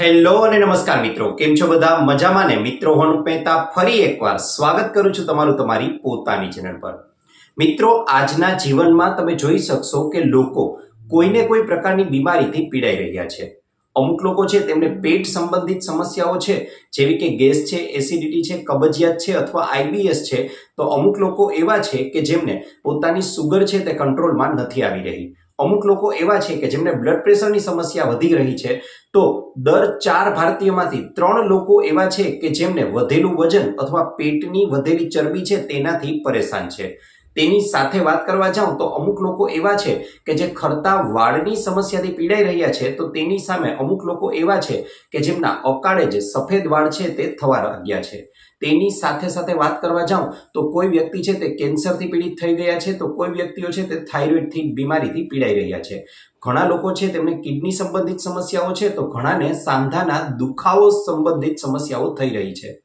Hello અને નમસ્કાર મિત્રો. કેમ છો બધા? મજામાં ને? મિત્રો, હું મહેતા ફરી એકવાર સ્વાગત કરું છું તમારું તમારી પોતાની ચેનલ પર. મિત્રો, આજના જીવનમાં તમે જોઈ શકશો કે લોકો કોઈને કોઈ પ્રકારની બીમારીથી પીડાઈ રહ્યા છે. અમુક લોકો છે તેમને પેટ સંબંધિત સમસ્યાઓ છે, જેવી કે ગેસ છે, એસિડિટી છે, કબજિયાત છે અથવા આઈબીએસ છે, તો અમુક લોકો એવા છે કે જેમને પોતાની સુગર છે તે કંટ્રોલમાં નથી આવી રહી. અમુક લોકો એવા છે કે જેમને બ્લડ પ્રેશરની સમસ્યા વધી રહી છે, તો દર ચાર ભારતીયમાંથી ત્રણ લોકો એવા છે કે જેમને વધેલું વજન અથવા પેટની વધેલી ચરબી છે તેનાથી પરેશાન છે. તેની સાથે વાત કરવા જાઉં તો અમુક લોકો એવા છે કે જે ખરતા વાળની સમસ્યાથી પીડાઈ રહ્યા છે, તો તેની સામે અમુક લોકો એવા છે કે જેમના અકાળે જે સફેદ વાળ છે તે થવા લાગ્યા છે. તેની સાથે સાથે વાત કરવા જાઉં, તો કોઈ વ્યક્તિ છે તે કેન્સરથી પીડિત થઈ ગયા છે, તો કોઈ વ્યક્તિઓ છે તે થાઇરોઇડથી બીમારીથી પીડાઈ રહ્યા છે. ઘણા લોકો છે તેમને કિડની સંબંધિત સમસ્યાઓ છે, તો ઘણાને સાંધાના દુખાવો સંબંધિત સમસ્યાઓ થઈ રહી છે.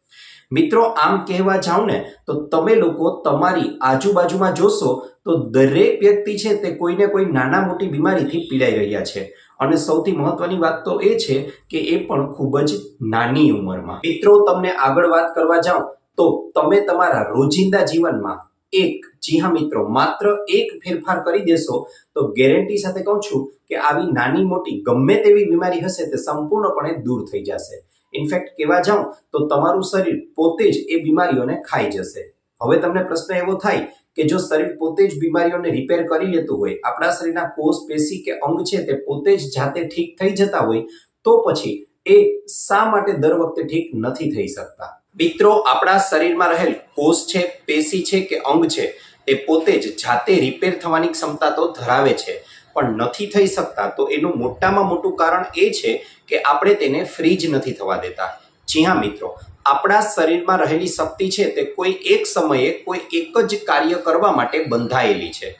મિત્રો, આમ કહેવા જાઉં ને, તો તમે લોકો તમારી આજુબાજુમાં જોશો, તો દરેક વ્યક્તિ છે તે કોઈને કોઈ નાના મોટી બીમારીથી પીડાઈ રહ્યા છે. અને સૌથી મહત્વની વાત તો એ છે કે એ પણ ખૂબ જ નાની ઉંમરમાં. મિત્રો, તમને આગળ વાત કરવા જાઉં, તો તમે તમારા રોજિંદા જીવનમાં એક, જી હા મિત્રો, માત્ર એક ફેરફાર કરી દેશો, તો ગેરંટી સાથે કહું છું કે આવી નાની મોટી ગમે તેવી બીમારી હશે તે સંપૂર્ણપણે દૂર થઈ જશે. ઇનફેક્ટ કહેવા જાઉં, તો તમારું શરીર પોતે જ એ બીમારીઓને ખાઈ જશે. હવે તમને પ્રશ્ન એવો થાય કે જો શરીર પોતે જ બીમારીઓને રિપેર કરી લેતું હોય, આપણા શરીરના કોષ, પેશી કે અંગ છે તે પોતે જ જાતે ઠીક થઈ જતા હોય, તો પછી એ શા માટે દર વખતે ઠીક નથી થઈ શકતા? મિત્રો, આપણા શરીરમાં રહેલ કોષ છે, પેશી છે કે અંગ છે તે પોતે જ જાતે રિપેર થવાની ક્ષમતા તો ધરાવે છે. પણ નથી થઈ શકતા તો એનું મોટામાં મોટું કારણ એ છે કે આપણે તેને ફ્રીજ નથી થવા દેતા. જી હા, મિત્રો. આપણા શરીરમાં રહેલી શક્તિ છે તે કોઈ એક સમયે કોઈ એક જ કાર્ય કરવા માટે બંધાયેલી છે.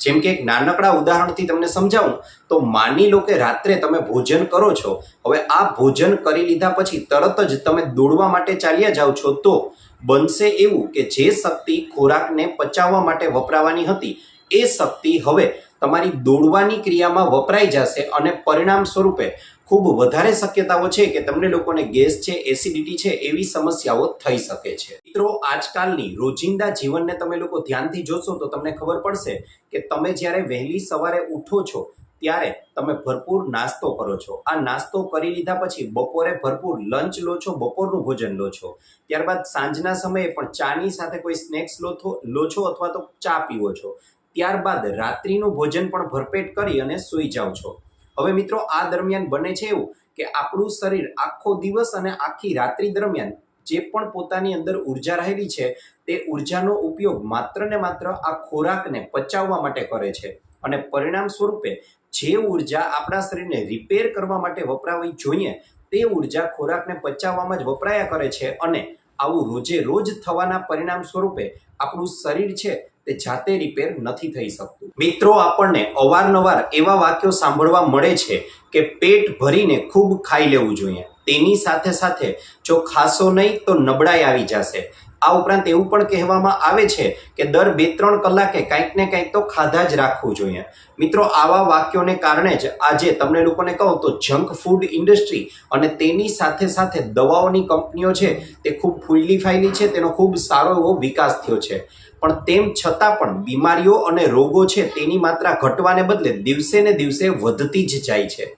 જેમ કે એક નાનકડા ઉદાહરણથી તમને સમજાવું, તો માની લો કે રાત્રે તમે ભોજન કરો છો, હવે આ ભોજન કરી લીધા પછી તરત જ તમે દોડવા માટે ચાલ્યા જાઓ છો, તો બનશે એવું કે જે શક્તિ ખોરાકને પચાવવા માટે વપરાવાની હતી, એ શક્તિ હવે તમારી દોડવાની ક્રિયામાં વપરાઈ જશે અને પરિણામ સ્વરૂપે ખૂબ વધારે શક્યતાઓ છે કે તમને લોકોને ગેસ છે, એસિડિટી છે એવી સમસ્યાઓ થઈ શકે છે. મિત્રો, આજકાલની રોજિંદા જીવનને તમે લોકો ધ્યાનથી જોશો તો તમને ખબર પડશે કે તમે જ્યારે વહેલી સવારે ઉઠો છો ત્યારે તમે ભરપૂર નાસ્તો કરો છો. આ નાસ્તો કરી લીધા પછી બપોરે ભરપૂર લંચ લો છો, બપોરનું ભોજન લો છો. ત્યારબાદ સાંજના સમયે પણ ચાની સાથે કોઈ સ્નેક્સ લો લો છો અથવા તો ચા પીવો છો. ત્યારબાદ રાત્રિનું ભોજન પણ ભરપેટ કરી અને સૂઈ જાઓ છો. હવે મિત્રો, આ દરમિયાન બને છે એવું કે આપણું શરીર આખો દિવસ અને આખી રાત્રિ દરમિયાન જે પણ પોતાની અંદર ઊર્જા રહેલી છે, તે ઉર્જાનો ઉપયોગ માત્ર ને માત્ર આ ખોરાકને પચાવવા માટે કરે છે. અને પરિણામ સ્વરૂપે જે ઊર્જા આપણા શરીરને રિપેર કરવા માટે વપરાવી જોઈએ, તે ઊર્જા ખોરાકને પચાવવામાં જ વપરાયા કરે છે અને આવું રોજે રોજ થવાના પરિણામ સ્વરૂપે આપણું શરીર છે તે જાતે રિપેર નથી થઈ શકતું. મિત્રો, આપણને અવારનવાર એવા વાક્યો સાંભળવા મળે છે કે પેટ ભરીને ખૂબ ખાઈ લેવું જોઈએ. તેની સાથે સાથે જો ખાશો નહીં તો નબળાઈ આવી જશે. આ ઉપરાંત એવું પણ કહેવામાં આવે છે કે દર બે ત્રણ કલાકે કંઈક ને કંઈક તો ખાધા જ રાખવું જોઈએ. મિત્રો, આવા વાક્યોને કારણે જ આજે તમને લોકોને કહું તો જંક ફૂડ ઇન્ડસ્ટ્રી અને તેની સાથે સાથે દવાઓની કંપનીઓ છે, તે ખૂબ ફૂલી ફાયેલી છે, તેનો ખૂબ સારો એવો વિકાસ થયો છે. પણ તેમ છતાં પણ બીમારીઓ અને રોગો છે, તેની માત્રા ઘટવાને બદલે દિવસે ને દિવસે વધતી જ જાય છે.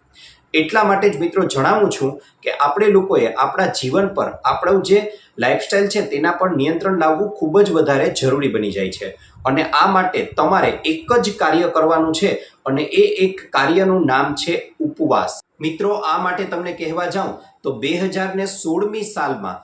એટલા માટે જ મિત્રો જણાવું છું કે આપણે લોકોએ આપણા જીવન પર, આપણું જે લાઈફસ્ટાઈલ છે તેના પર નિયંત્રણ લાવવું ખૂબ જ વધારે જરૂરી બની જાય છે. અને આ માટે તમારે એક જ કાર્ય કરવાનું છે અને એ એક કાર્યનું નામ છે ઉપવાસ. મિત્રો, આ માટે તમને કહેવા જાઉં તો બે હજાર ને સોળમી સાલમાં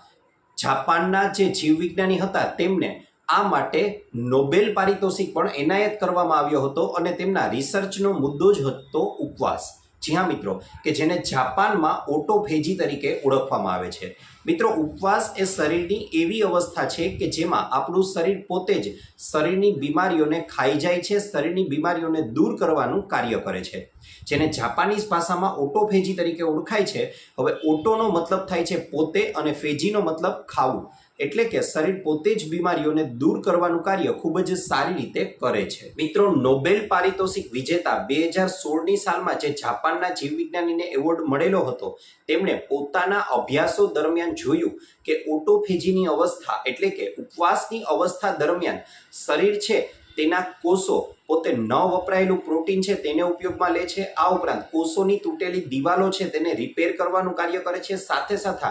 જાપાનના જે જીવવિજ્ઞાની હતા તેમને આ માટે નોબેલ પારિતોષિક પણ એનાયત કરવામાં આવ્યો હતો અને તેમના રિસર્ચનો મુદ્દો જ હતો ઉપવાસ. જી હા, મિત્રો, કે જેને જાપાનમાં ઓટોફેજી તરીકે ઓળખવામાં આવે છે. મિત્રો, ઉપવાસ એ શરીરની એવી અવસ્થા છે કે જેમાં આપણું શરીર પોતે જ શરીરની બીમારીઓને ખાઈ જાય છે, શરીરની બીમારીઓને દૂર કરવાનું કાર્ય કરે છે. જેને જાપાનીઝ ભાષામાં ઓટોફેજી તરીકે ઓળખાય છે. હવે, ઓટોનો મતલબ થાય છે પોતે અને ફેજીનો મતલબ ખાવું. એટલે કે શરીર પોતે જ બીમારીઓને દૂર કરવાનું કાર્ય ખૂબ જ સારી રીતે કરે છે. મિત્રો, નોબેલ પારિતોષિક વિજેતા બે હજાર સોળની સાલમાં જે જાપાનના જીવવિજ્ઞાનીને એવોર્ડ મળેલો હતો, તેમણે પોતાના અભ્યાસો દરમિયાન જોયું કે ઓટોફેજીની અવસ્થા એટલે કે ઉપવાસની અવસ્થા દરમિયાન શરીર છે તેના કોષો પોતે ન વપરાયેલું પ્રોટીન છે તેને ઉપયોગમાં લે છે. આ ઉપરાંત કોષોની તૂટેલી દિવાલો છે તેને રિપેર કરવાનું કાર્ય કરે છે. સાથે સાથે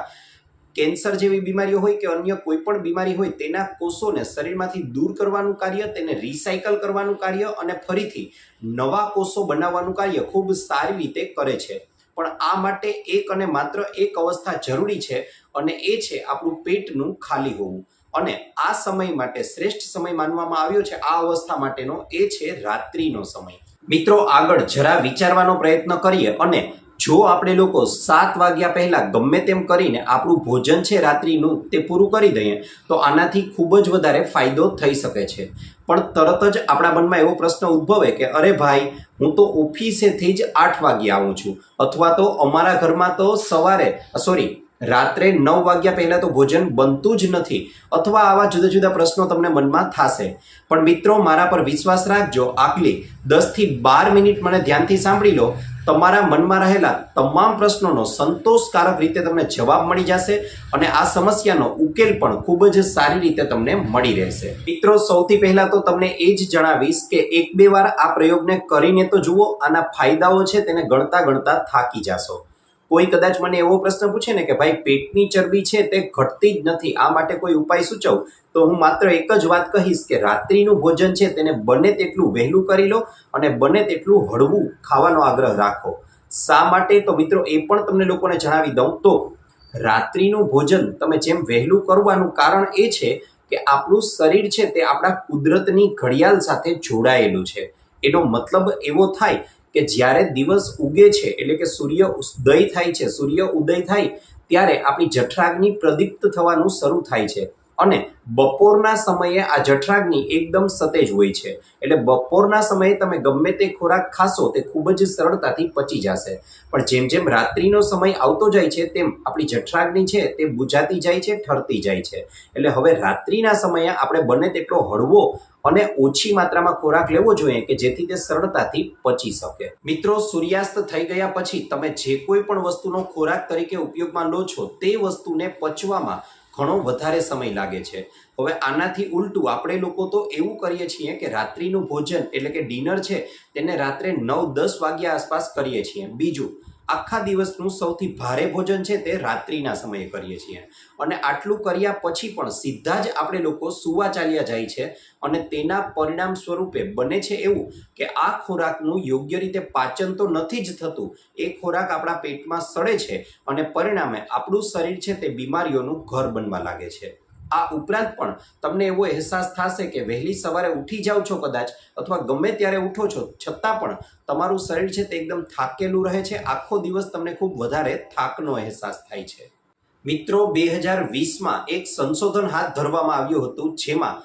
કેન્સર જેવી બીમારીઓ હોય કે અન્ય કોઈ પણ બીમારી હોય, તેના કોષોને શરીરમાંથી દૂર કરવાનું કાર્ય, તેને રિસાયકલ કરવાનું કાર્ય અને ફરીથી નવા કોષો બનાવવાનું કાર્ય ખૂબ સારી રીતે કરે છે. પણ આ માટે એક અને માત્ર એક અવસ્થા જરૂરી છે અને એ છે આપણું પેટનું ખાલી હોવું. અને આ સમય માટે શ્રેષ્ઠ સમય માનવામાં આવ્યો છે આ અવસ્થા માટેનો એ છે રાત્રિનો સમય. મિત્રો, આગળ જરા વિચારવાનો પ્રયત્ન કરીએ અને જો આપણે લોકો સાત વાગ્યા પહેલાં ગમે તેમ કરીને આપણું ભોજન છે રાત્રિનું તે પૂરું કરી દઈએ, તો આનાથી ખૂબ જ વધારે ફાયદો થઈ શકે છે. પણ તરત જ આપણા મનમાં એવો પ્રશ્ન ઉદ્ભવે કે, અરે ભાઈ, હું તો ઓફિસેથી જ આઠ વાગ્યે આવું છું. અથવા તો અમારા ઘરમાં તો સવારે, સોરી, રાત્રે નવ વાગ્યા પહેલાં તો ભોજન બનતું જ નથી. અથવા આવા જુદા જુદા પ્રશ્નો તમને મનમાં થશે. પણ મિત્રો, મારા પર વિશ્વાસ રાખજો. આગલી દસથી બાર મિનિટ મને ધ્યાનથી સાંભળી લો. તમારા મનમાં રહેલા તમામ પ્રશ્નોનો સંતોષકારક રીતે તમને જવાબ મળી જશે અને આ સમસ્યાનો ઉકેલ પણ ખૂબ જ સારી રીતે તમને મળી રહેશે. મિત્રો, સૌથી પહેલા તો તમને એ જ જણાવીશ કે એક બે વાર આ પ્રયોગને કરીને તો જુઓ, આના ફાયદાઓ છે, તેને ગણતા ગણતા થાકી જાશો. કોઈ કદાચ મને એવો પ્રશ્ન પૂછે ને કે ભાઈ પેટની ચરબી છે તે ઘટતી જ નથી, આ માટે કોઈ ઉપાય સૂચવ? તો હું માત્ર એક જ વાત કહીશ કે રાત્રિનું ભોજન છે તેને બને તેટલું વહેલું કરી લો અને બને તેટલું હળવું ખાવાનો આગ્રહ રાખો. શા માટે? તો મિત્રો એ પણ તમને લોકોને જણાવી દઉં તો, રાત્રિનું ભોજન તમે જેમ વહેલું કરવાનું કારણ એ છે કે આપણું શરીર છે તે આપણા કુદરતની ઘડિયાળ સાથે જોડાયેલું છે. એનો મતલબ એવો થાય કે જ્યારે દિવસ ઉગે છે, એટલે કે સૂર્ય ઉદય થાય છે, સૂર્ય ઉદય થાય ત્યારે આપણી જઠરાગ્નિ પ્રદીપ્ત થવાનું શરૂ થાય છે. અને બપોરના સમયે આ જઠરાગ્નિ એકદમ સતેજ હોય છે. એટલે બપોરના સમયે તમે ગમે તે ખોરાક ખાશો, તે ખૂબ જ સરળતાથી પચી જશે. પણ જેમ જેમ રાત્રિનો સમય આવતો જાય છે, તેમ આપણી જઠરાગ્નિ છે, તે બુજાતી જાય છે, ઠરતી જાય છે. એટલે હવે રાત્રિના સમયે આપણે બને તેટલો હળવો અને ઓછી માત્રામાં ખોરાક લેવો જોઈએ કે જેથી તે સરળતાથી પચી શકે. મિત્રો, સૂર્યાસ્ત થઈ ગયા પછી તમે જે કોઈ પણ વસ્તુનો ખોરાક તરીકે ઉપયોગમાં લો છો, તે વસ્તુને પચવામાં ઘણો વધારે સમય લાગે છે. હવે આનાથી ઉલટું આપણે લોકો તો એવું કરીએ છીએ કે રાત્રિનું ભોજન એટલે કે ડિનર છે, તેને રાત્રે નવ દસ વાગ્યા આસપાસ કરીએ છીએ. બીજું આખા દિવસનું સૌથી ભારે ભોજન છે તે રાત્રિના સમયે કરીએ છીએ. અને આટલું કર્યા પછી પણ સીધા જ આપણે લોકો સુવા ચાલ્યા જાય છે અને તેના પરિણામ સ્વરૂપે બને છે એવું કે આ ખોરાકનું યોગ્ય રીતે પાચન તો નથી જ થતું, એ ખોરાક આપણા પેટમાં સડે છે અને પરિણામે આપણું શરીર છે તે બીમારીઓનું ઘર બનવા લાગે છે. આ ઉપરાંત પણ તમને એવો અહેસાસ થશે કે વહેલી સવારે ઉઠી જાઓ છો કદાચ અથવા ગમે ત્યારે ઉઠો છો, છતાં પણ તમારું શરીર છે તે એકદમ થાકેલું રહે છે. આખો દિવસ તમને ખૂબ વધારે થાકનો અહેસાસ થાય છે. મિત્રો બે હજાર વીસમાં એક સંશોધન હાથ ધરવામાં આવ્યું હતું, જેમાં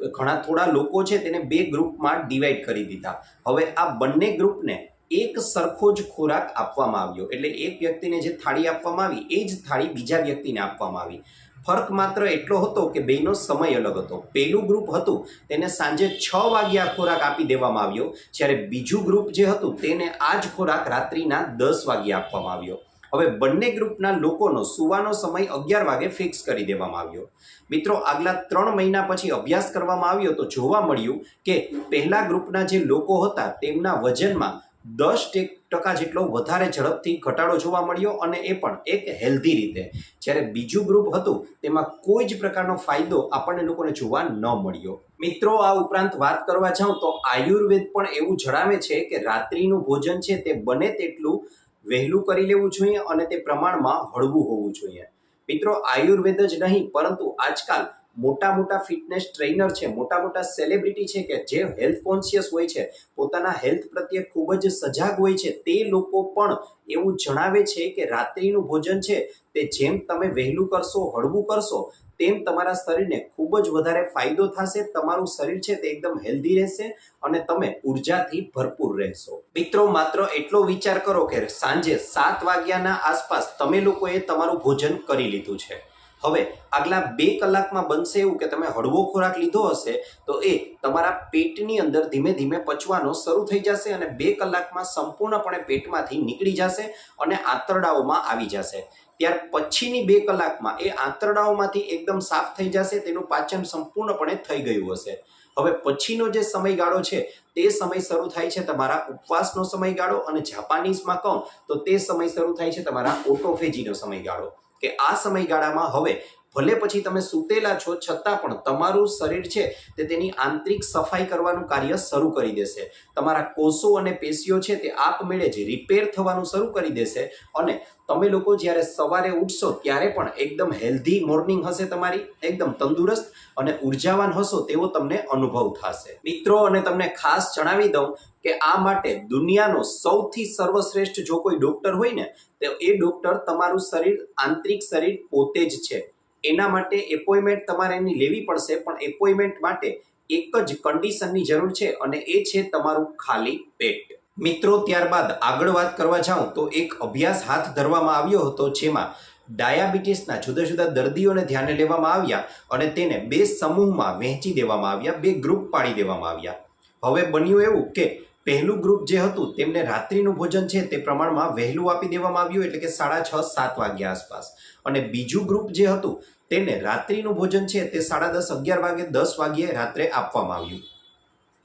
ઘણા થોડા લોકો છે તેને બે ગ્રુપમાં ડિવાઈડ કરી દીધા. હવે આ બંને ગ્રુપને એક સરખો જ ખોરાક આપવામાં આવ્યો. એટલે એક વ્યક્તિને જે થાળી આપવામાં આવી, એ જ થાળી બીજા વ્યક્તિને આપવામાં આવી. ફરક માત્ર એટલો હતો કે બેનો સમય અલગ હતો. પહેલું ગ્રુપ હતું, તેને સાંજે છ વાગ્યા ખોરાક આપી દેવામાં આવ્યો. જ્યારે બીજું ગ્રુપ જે હતું, તેને આ જ ખોરાક રાત્રિના દસ વાગ્યે આપવામાં આવ્યો. હવે બંને ગ્રુપના લોકોનો સુવાનો સમય અગિયાર વાગે ફિક્સ કરી દેવામાં આવ્યો. મિત્રો, આગલા ત્રણ મહિના પછી અભ્યાસ કરવામાં આવ્યો તો જોવા મળ્યું કે પહેલા ગ્રુપના જે લોકો હતા, તેમના વજનમાં દસ ટકા જેટલો વધારે ઝડપથી ઘટાડો જોવા મળ્યો અને એ પણ એક હેલ્ધી રીતે. જ્યારે બીજું ગ્રુપ હતું, તેમાં કોઈ જ પ્રકારનો ફાયદો આપણને લોકોને જોવા ન મળ્યો. મિત્રો, આ ઉપરાંત વાત કરવા જાઉં તો આયુર્વેદ પણ એવું જણાવે છે કે રાત્રિનું ભોજન છે તે બને તેટલું વહેલું કરી લેવું જોઈએ અને તે પ્રમાણમાં હળવું હોવું જોઈએ. મિત્રો, આયુર્વેદ જ નહીં, પરંતુ આજકાલ મોટા મોટા ફિટનેસ ટ્રેનર છે, મોટા મોટા સેલિબ્રિટી છે કે જે હેલ્થ કોન્શિયસ હોય છે, પોતાના હેલ્થ પ્રત્યે ખૂબ જ સજાગ હોય છે, તે લોકો પણ એવું જણાવે છે કે રાત્રિનું ભોજન છે, તે જેમ તમે વહેલું કરશો, હળવું કરશો, તેમ તમારા શરીરને ખૂબ જ વધારે ફાયદો થશે, તમારું શરીર છે તે એકદમ હેલ્ધી રહેશે અને તમે ઉર્જાથી ભરપૂર રહેશો. મિત્રો, માત્ર એટલો વિચાર કરો કે સાંજે સાત વાગ્યાના આસપાસ તમે લોકોએ તમારું ભોજન કરી લીધું છે. હવે આગલા બે કલાકમાં બનશે એવું કે તમે હળવો ખોરાક લીધો હશે, તો એ તમારા પેટની અંદર ધીમે ધીમે પચવાનો શરૂ થઈ જશે અને બે કલાકમાં સંપૂર્ણપણે પેટમાંથી નીકળી જશે અને આંતરડાઓમાં આવી જશે. ત્યાર પછીની બે કલાકમાં એ આંતરડાઓમાંથી એકદમ સાફ થઈ જશે, તેનું પાચન સંપૂર્ણપણે થઈ ગયું હશે. હવે પછીનો જે સમયગાળો છે, તે સમય શરૂ થાય છે તમારા ઉપવાસનો સમયગાળો અને જાપાનીઝમાં કહું, તો તે સમય શરૂ થાય છે તમારા ઓટોફેજીનો સમયગાળો. કે આ સમયગાળામાં હવે ભલે પછી તમે સૂતેલા છો, છતાં પણ તમારું શરીર છે તે તેની આંતરિક સફાઈ કરવાનું કાર્ય શરૂ કરી દેશે. તમારા કોષો અને પેશીઓ છે તે આપમેળે જ રિપેર થવાનું શરૂ કરી દેશે અને તમે લોકો જ્યારે સવારે ઉઠશો ત્યારે પણ એકદમ હેલ્ધી મોર્નિંગ હશે તમારી, એકદમ તંદુરસ્ત અને ઉર્જાવાન હશો તેવો તમને અનુભવ થશે. મિત્રો, અને તમને ખાસ જણાવી દઉં કે આ માટે દુનિયાનો સૌથી સર્વશ્રેષ્ઠ જો કોઈ ડોક્ટર હોય ને, તો એ ડોક્ટર તમારું શરીર, આંતરિક શરીર પોતે જ છે. એના માટે એપોઇન્ટમેન્ટ તમારે એની લેવી પડશે, પણ એપોઇન્ટમેન્ટ માટે એક જ કન્ડિશનની જરૂર છે અને એ છે તમારું ખાલી પેટ. મિત્રો, ત્યારબાદ આગળ વાત કરવા જાઉં તો એક અભ્યાસ હાથ ધરવામાં આવ્યો હતો જેમાં ડાયાબિટીસના જુદા જુદા દર્દીઓને ધ્યાને લેવામાં આવ્યા અને તેને બે સમૂહમાં વહેંચી દેવામાં આવ્યા, બે ગ્રુપ પાડી દેવામાં આવ્યા. હવે બન્યું એવું કે પહેલું ગ્રુપ જે હતું, તેમને રાત્રિનું ભોજન છે તે પ્રમાણમાં વહેલું આપી દેવામાં આવ્યું, એટલે કે સાડા છ, સાત વાગ્યા આસપાસ. અને બીજું ગ્રુપ જે હતું, તેને રાત્રિનું ભોજન છે તે સાડા દસ, અગિયાર વાગે, દસ વાગ્યે રાત્રે આપવામાં આવ્યું.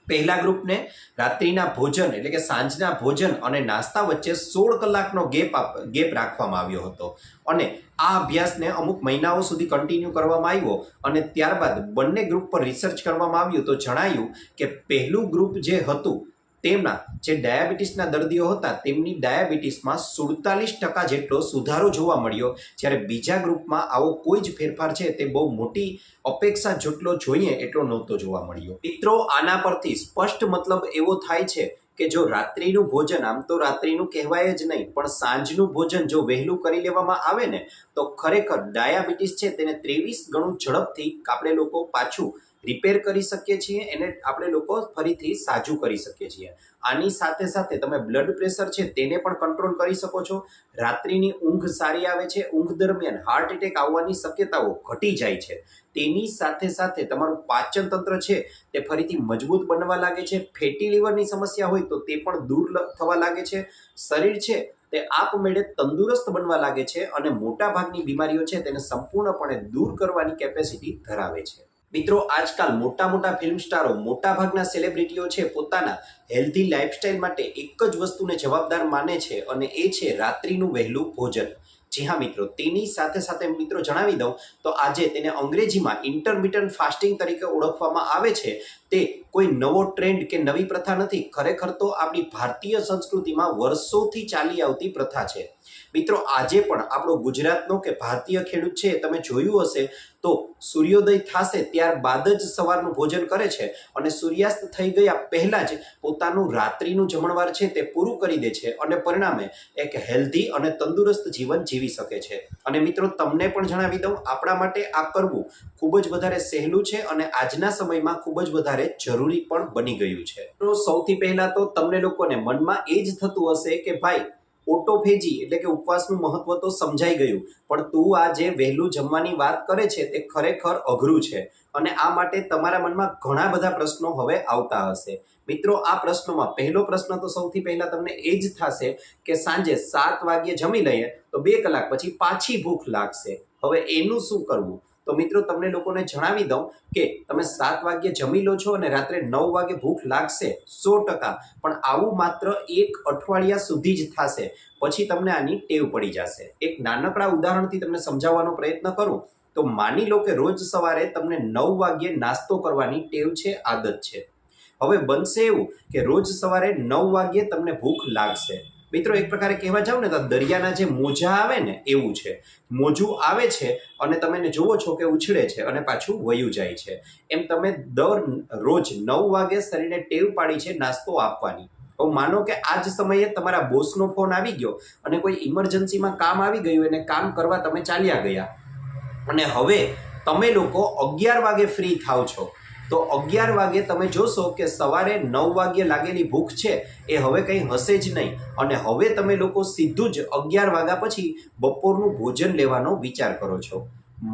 પહેલા ગ્રુપને રાત્રિના ભોજન, એટલે કે સાંજના ભોજન અને નાસ્તા વચ્ચે સોળ કલાકનો ગેપ ગેપ રાખવામાં આવ્યો હતો. અને આ અભ્યાસને અમુક મહિનાઓ સુધી કન્ટિન્યુ કરવામાં આવ્યો અને ત્યારબાદ બંને ગ્રુપ પર રિસર્ચ કરવામાં આવ્યું તો જણાયું કે પહેલું ગ્રુપ જે હતું તેમના જે ડાયાબિટીસના દર્દીઓ હતા, તેમની ડાયાબિટીસમાં સુડતાલીસ ટકા જેટલો સુધારો જોવા મળ્યો. જ્યારે બીજા ગ્રુપમાં આવો કોઈ જ ફેરફાર છે, તે બહુ મોટી અપેક્ષા જેટલો જોઈએ, એટલો નહોતો જોવા મળ્યો. મિત્રો, આના પરથી સ્પષ્ટ મતલબ એવો થાય છે કે જો રાત્રિનું ભોજન, આમ તો રાત્રિનું કહેવાય જ નહીં, પણ સાંજનું ભોજન જો વહેલું કરી લેવામાં આવે ને, તો ખરેખર ડાયાબિટીસ છે, તેને ત્રેવીસ ગણું ઝડપથી આપણે લોકો પાછું રિપેર કરી શકીએ છીએ, એને આપણે લોકો ફરીથી સાજું કરી શકીએ છીએ. આની સાથે સાથે તમે બ્લડ પ્રેશર છે તેને પણ કંટ્રોલ કરી શકો છો. રાત્રિની ઊંઘ સારી આવે છે, ઊંઘ દરમિયાન હાર્ટ એટેક આવવાની શક્યતાઓ ઘટી જાય છે. તેની સાથે સાથે તમારું પાચન તંત્ર છે તે ફરીથી મજબૂત બનવા લાગે છે. ફેટી લીવરની સમસ્યા હોય તો તે પણ દૂર થવા લાગે છે. શરીર છે તે આપમેળે તંદુરસ્ત બનવા લાગે છે અને મોટા ભાગની બીમારીઓ છે તેને સંપૂર્ણપણે દૂર કરવાની કેપેસિટી ધરાવે છે. મિત્રો, આજકાલ મોટા મોટા ફિલ્મ સ્ટારો મોટા ભાગના સેલિબ્રિટીઓ છે, પોતાના હેલ્ધી લાઇફસ્ટાઇલ માટે એક જ વસ્તુને જવાબદાર માને છે અને એ છે રાત્રિનું વહેલું ભોજન. જી હા મિત્રો, તેની સાથે સાથે મિત્રો જણાવી દઉં, તો આજે તેને અંગ્રેજીમાં ઇન્ટરમિટન્ટ ફાસ્ટિંગ તરીકે ઓળખવામાં આવે છે. તે કોઈ નવો ટ્રેન્ડ કે નવી પ્રથા નથી, ખરેખર તો આપણી ભારતીય સંસ્કૃતિમાં વર્ષોથી ચાલી આવતી પ્રથા છે. મિત્રો, આજે પણ આપણો ગુજરાતનો કે ભારતીય ખેડૂત છે તમે જોયું હશે, તો સૂર્યોદય થશે ત્યારબાદ જ સવારનું ભોજન કરે છે અને સૂર્યાસ્ત થઈ ગયા પહેલાં જ પોતાનું રાત્રિનું જમણવાર છે તે પૂરું કરી દે છે અને પરિણામે એક હેલ્ધી અને તંદુરસ્ત જીવન જીવી શકે છે. અને મિત્રો, તમને પણ જણાવી દઉં, આપણા માટે આ કરવું ખૂબ જ વધારે સહેલું છે અને આજના સમયમાં ખૂબ જ વધારે જરૂરી પણ બની ગયું છે. તો સૌથી પહેલાં તો તમને લોકોને મનમાં એ જ થતું હશે કે ભાઈ ઓટોફેજી એટલે કે ઉપવાસનું મહત્વ તો સમજાઈ ગયું, પણ તું આ જે વહેલું જમવાની વાત કરે છે તે ખરેખર અઘરું છે અને આ માટે તમારા મનમાં ઘણા બધા પ્રશ્નો હવે આવતા હશે. મિત્રો, આ પ્રશ્નોમાં પહેલો પ્રશ્ન તો સૌથી પહેલા તમને એ જ થશે કે સાંજે સાત વાગ્યે જમી લઈએ તો બે કલાક પછી પાછી ભૂખ લાગશે. હવે એનું શું કરવું? તો મિત્રો તમને લોકોને જણાવી દઉં કે તમે સાત વાગ્યે જમી લો છો અને રાત્રે નવ વાગે ભૂખ લાગશે સો ટકા. પણ આવું માત્ર એક અઠવાડિયા સુધી જ થશે. પછી તમને આની ટેવ પડી જશે. એક નાનકડા ઉદાહરણથી તમને સમજાવવાનો પ્રયત્ન કરું. તો માની લો કે રોજ સવારે તમને નવ વાગ્યે નાસ્તો કરવાની ટેવ છે, આદત છે. હવે બનશે એવું કે રોજ સવારે નવ વાગ્યે તમને ભૂખ લાગશે. મિત્રો, એક પ્રકારે કહેવા જાવ ને તો દરિયાના જે મોજા આવે ને, એવું છે. મોજું આવે છે અને તમે જુઓ છો કે ઉછળે છે અને પાછું વયું જાય છે. એમ તમે દર રોજ નવ વાગે શરીરને ટેવ પાડી છે નાસ્તો આપવાની. હવે માનો કે આ જ સમયે તમારા બોસનો ફોન આવી ગયો અને કોઈ ઇમરજન્સીમાં કામ આવી ગયું અને કામ કરવા તમે ચાલ્યા ગયા. અને હવે તમે લોકો અગિયાર વાગે ફ્રી થાવ છો. તો અગિયાર વાગે તમે જોશો કે સવારે નવ વાગ્યે લાગેલી ભૂખ છે, એ હવે કંઈ હશે જ નહીં. અને હવે તમે લોકો સીધું જ અગિયાર વાગ્યા પછી બપોરનું ભોજન લેવાનો વિચાર કરો છો.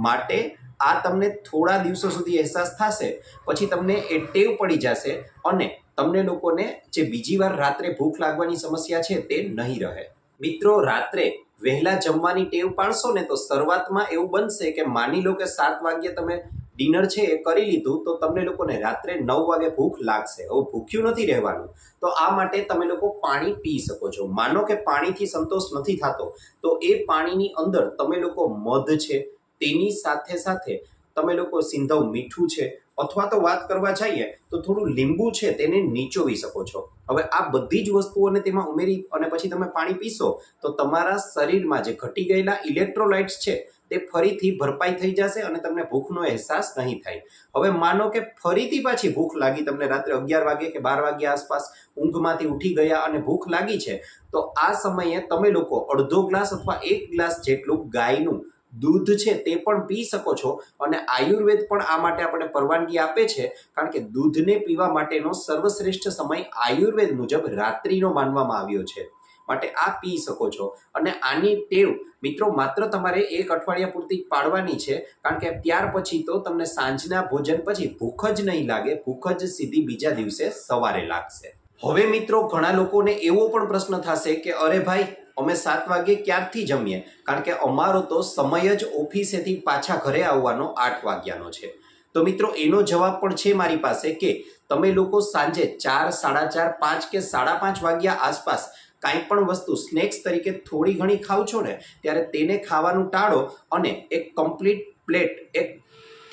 માટે આ તમને થોડા દિવસો સુધી અહેસાસ થશે, પછી તમને એ ટેવ પડી જશે અને તમને લોકોને જે બીજી વાર રાત્રે ભૂખ લાગવાની સમસ્યા છે તે નહીં રહે. મિત્રો, રાત્રે વહેલા જમવાની ટેવ પાડશો ને તો શરૂઆતમાં એવું બનશે કે માની લો કે સાત વાગ્યે તમે ડિનર છે એ કરી લીધું, તો તમને લોકોને રાત્રે નવ વાગે ભૂખ લાગશે. હવે ભૂખ્યું નથી રહેવાનું. તો આ માટે તમે લોકો પાણી પી શકો છો. માનો કે પાણીથી સંતોષ નથી થતો, તો એ પાણીની અંદર તમે લોકો મધ છે, તેની સાથે સાથે તમે લોકો સિંધવ મીઠું છે, અથવા તો વાત કરવા જઈએ, તો થોડું લીંબુ છે તેને નીચોવી શકો છો. હવે આ બધી જ વસ્તુઓને તેમાં ઉમેરી અને પછી તમે પાણી પીશો, તો તમારા શરીરમાં જે ઘટી ગયેલા ઇલેક્ટ્રોલાઇટ્સ છે તે ફરીથી ભરપાઈ થઈ જશે અને તમને ભૂખનો અહેસાસ નહીં થાય. હવે માનો કે ફરીથી પાછી ભૂખ લાગી, તમને રાત્રે અગિયાર વાગે કે બાર વાગ્યા આસપાસ ઊંઘમાંથી ઉઠી ગયા અને ભૂખ લાગી છે, તો આ સમયે તમે લોકો અડધો ગ્લાસ અથવા એક ગ્લાસ જેટલું ગાયનું દૂધ છે તે પણ પી શકો છો અને આયુર્વેદ પણ આ માટે આપણને પરવાનગી આપે છે, કારણ કે દૂધને પીવા માટેનો સર્વશ્રેષ્ઠ સમય આયુર્વેદ મુજબ રાત્રિનો માનવામાં આવ્યો છે. માટે આ પી શકો છો અને આની ટેવ મિત્રો, માત્ર તમારે એક અઠવાડિયા પૂરતી પાડવાની છે, કારણ કે ત્યાર પછી તો તમને સાંજના ભોજન પછી ભૂખ જ નહીં લાગે, ભૂખ જ સીધી બીજા દિવસે સવારે લાગશે. હવે મિત્રો, ઘણા લોકોને એવો પણ પ્રશ્ન થશે કે, અરે ભાઈ, અમે સાત વાગે ક્યારથી જમીએ? કારણ કે અમારો તો સમય જ ઓફિસેથી પાછા ઘરે આવવાનો આઠ વાગ્યાનો છે. તો મિત્રો, એનો જવાબ પણ છે મારી પાસે કે, તમે લોકો સાંજે ચાર, સાડા ચાર, પાંચ કે સાડા પાંચ વાગ્યા આસપાસ કાંઈ પણ વસ્તુ, સ્નેક્સ તરીકે થોડી ઘણી ખાવ છો ને, ત્યારે તેને ખાવાનું ટાળો અને એક કમ્પ્લીટ પ્લેટ એક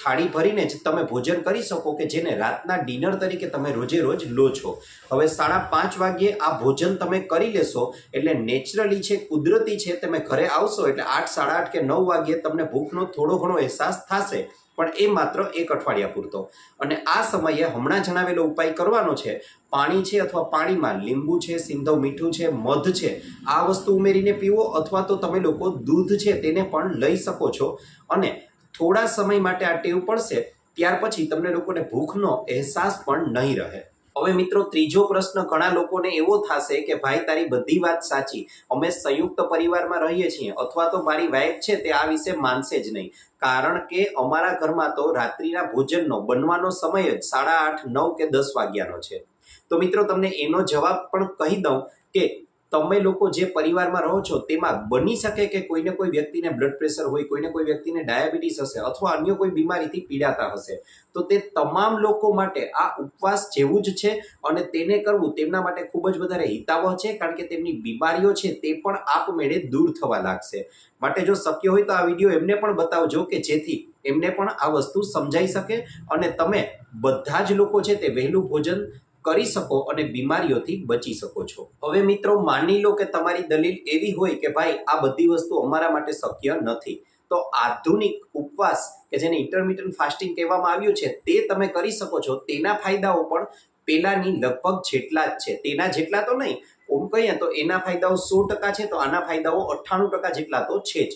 થાળી ભરીને જ તમે ભોજન કરી શકો કે જેને રાતના ડિનર તરીકે તમે રોજે રોજ લો છો. હવે સાડા પાંચ વાગ્યે આ ભોજન તમે કરી લેશો એટલે નેચરલી છે, કુદરતી છે, તમે ઘરે આવશો એટલે આઠ, સાડા આઠ કે નવ વાગ્યે તમને ભૂખનો થોડો ઘણો અહેસાસ થશે, પણ એ માત્ર એક અઠવાડિયા પૂરતો. અને આ સમયે હમણાં જણાવેલો ઉપાય કરવાનો છે, પાણી છે અથવા પાણીમાં લીંબુ છે, સિંધવ મીઠું છે, મધ છે, આ વસ્તુ ઉમેરીને પીવો અથવા તો તમે લોકો દૂધ છે તેને પણ લઈ શકો છો. અને થોડા સમય માટે આ ટેવ પડશે, ત્યાર પછી તમને લોકોને ભૂખનો અહેસાસ પણ નહીં રહે. હવે મિત્રો, ત્રીજો પ્રશ્ન ઘણા લોકોને એવો થશે કે, ભાઈ, તારી બધી વાત સાચી. અમે સંયુક્ત પરિવારમાં રહીએ છીએ. અથવા તો મારી વાઈફ છે તે આ વિશે માનશે જ નહીં. કારણ કે અમારા ઘરમાં તો રાત્રિના ભોજનનો બનવાનો સમય જ સાડા આઠ, નવ કે દસ વાગ્યાનો છે. તો મિત્રો, તમને એનો જવાબ પણ કહી દઉં કે તમે લોકો જે પરિવારમાં રહો છો, તેમાં બની શકે કે કોઈને કોઈ વ્યક્તિને બ્લડ પ્રેશર હોય, કોઈને કોઈ વ્યક્તિને ડાયાબિટીસ હશે અથવા અન્ય કોઈ બીમારીથી પીડાતા હશે, તો તે તમામ લોકો માટે આ ઉપવાસ જેવું જ છે અને તેને કરવું તેમના માટે ખૂબ જ વધારે હિતાવહ છે, કારણ કે તેમની બીમારીઓ છે તે પણ આપમેળે દૂર થવા લાગશે. માટે જો શક્ય હોય તો આ વીડિયો એમને પણ બતાવજો કે જેથી એમને પણ આ વસ્તુ સમજાઈ શકે અને તમે બધા જ લોકો છે તે વહેલું ભોજન કરી શકો અને બીમારીઓથી બચી શકો છો. હવે મિત્રો, માની લો કે તમારી દલીલ એવી હોય કે ભાઈ, આ બધી વસ્તુ અમારા માટે શક્ય નથી. તો આધુનિક ઉપવાસ, કે જેને ઇન્ટરમીડિયન્ટ ફાસ્ટિંગ કહેવામાં આવ્યું છે, તે તમે કરી શકો છો. તેના ફાયદાઓ પણ પેલાની લગભગ જેટલા જ છે. તેના જેટલા તો નહીં, ઓમ કહીએ તો એના ફાયદાઓ સો ટકા છે, તો આના ફાયદાઓ અઠ્ઠાણું ટકા જેટલા તો છે જ.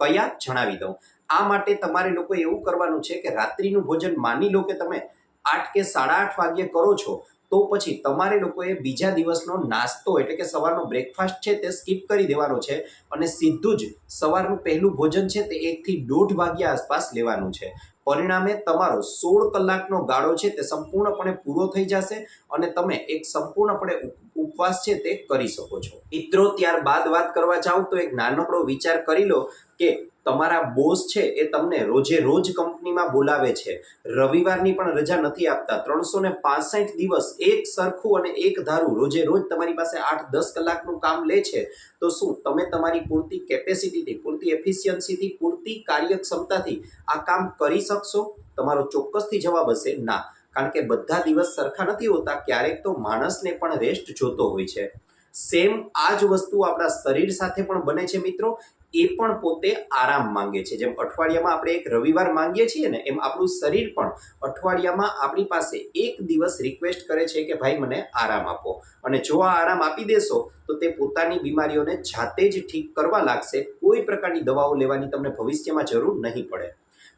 કયા? જણાવી દઉં. આ માટે તમારે લોકો એવું કરવાનું છે કે રાત્રિનું ભોજન માની લો કે તમે આઠ કે સાડા આઠ વાગ્યે કરો છો તો પછી તમારે લોકોએ બીજા દિવસનો નાસ્તો એટલે કે સવારનો બ્રેકફાસ્ટ છે તે સ્કીપ કરી દેવાનો છે અને સીધું જ સવારનું પહેલું ભોજન છે તે એકથી દોઢ વાગ્યા આસપાસ લેવાનું છે. પરિણામે તમારો સોળ કલાકનો ગાળો છે તે સંપૂર્ણપણે પૂરો થઈ જશે અને તમે એક સંપૂર્ણપણે ઉપ- ઉપવાસ છે તે કરી શકો છો. મિત્રો, ત્યારબાદ વાત કરવા જાઓ તો એક નાનકડો વિચાર કરી લો કે તમારા બોસ છે એ તમને રોજે રોજ કંપનીમાં બોલાવે છે. રવિવારની પણ રજા નથી આપતા. ત્રણસો ને પાસઠ દિવસ એક સરખું અને એક ધારું રોજે રોજ તમારી પાસે આઠ દસ કલાકનું કામ લે છે. તો શું તમે તમારી પૂરતી કેપેસિટીથી પૂરતી એફિશિયન્સીથી પૂરતી કાર્યક્ષમતાથી આ કામ કરી શકશો? તમારો ચોક્કસથી જવાબ હશે ના. કારણ કે બધા દિવસ સરખા નથી હોતા, ક્યારેક તો માણસને પણ રેસ્ટ જોતો હોય છે. સેમ આ જ વસ્તુ આપણા શરીર સાથે પણ બને છે મિત્રો. એ પણ પોતે આરામ માંગે છે. જેમ અઠવાડિયામાં આપણે એક રવિવાર માંગીએ છીએ ને, એમ આપણું શરીર પણ અઠવાડિયામાં આપણી પાસે એક દિવસ રિક્વેસ્ટ કરે છે કે, ભાઈ, મને આરામ આપો. અને જો આ આરામ આપી દેશો, તો તે પોતાની બીમારીઓને જાતે જ ઠીક કરવા લાગશે. કોઈ પ્રકારની દવાઓ લેવાની તમને ભવિષ્યમાં જરૂર નહીં પડે.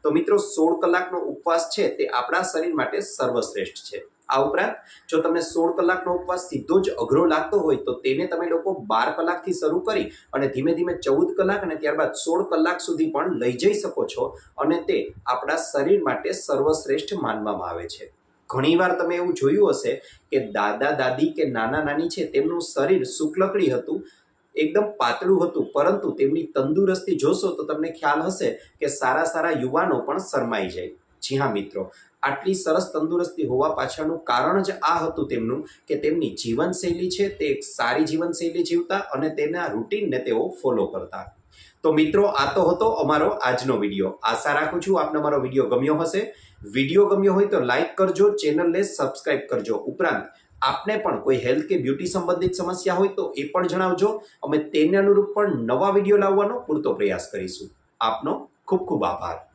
તો મિત્રો, સોળ કલાકનો ઉપવાસ છે, તે આપણા શરીર માટે સર્વશ્રેષ્ઠ છે. આ ઉપરાંત, જો તમને સોળ કલાકનો ઉપવાસ સીધો જ અઘરો લાગતો હોય, તો તેને તમે લોકો બાર કલાકથી શરૂ કરી અને ધીમે ધીમે ચૌદ કલાક અને ત્યારબાદ સોળ કલાક સુધી પણ લઈ જઈ શકો છો અને તે આપણા શરીર માટે સર્વશ્રેષ્ઠ માનવામાં આવે છે. ઘણીવાર તમે એવું જોયું હશે કે દાદા, દાદી કે નાના, નાની છે, તેમનું શરીર શુક્લકડી હતું, એકદમ પાતળું હતું, પરંતુ તેમની તંદુરસ્તી જોશો તો તમને ખ્યાલ હશે કે સારા સારા યુવાનો પણ શરમાઈ જાય. જી હા, મિત્રો. આટલી સરસ તંદુરસ્તી હોવા પાછળનું કારણ જ આ હતું તેમનું કે તેમની જીવનશૈલી છે તે એક સારી જીવનશૈલી જીવતા અને તેના રૂટીનને તેઓ ફોલો કરતા. તો મિત્રો, આ તો હતો અમારો આજનો વીડિયો. આશા રાખું છું આપને અમારો વીડિયો ગમ્યો હશે. વીડિયો ગમ્યો હોય તો લાઈક કરજો, ચેનલને સબસ્ક્રાઇબ કરજો. ઉપરાંત, આપને પણ કોઈ હેલ્થ કે બ્યુટી સંબંધિત સમસ્યા હોય તો એ પણ જણાવજો. અમે તેને અનુરૂપ પણ નવા વીડિયો લાવવાનો પૂરતો પ્રયાસ કરીશું. આપનો ખૂબ ખૂબ આભાર.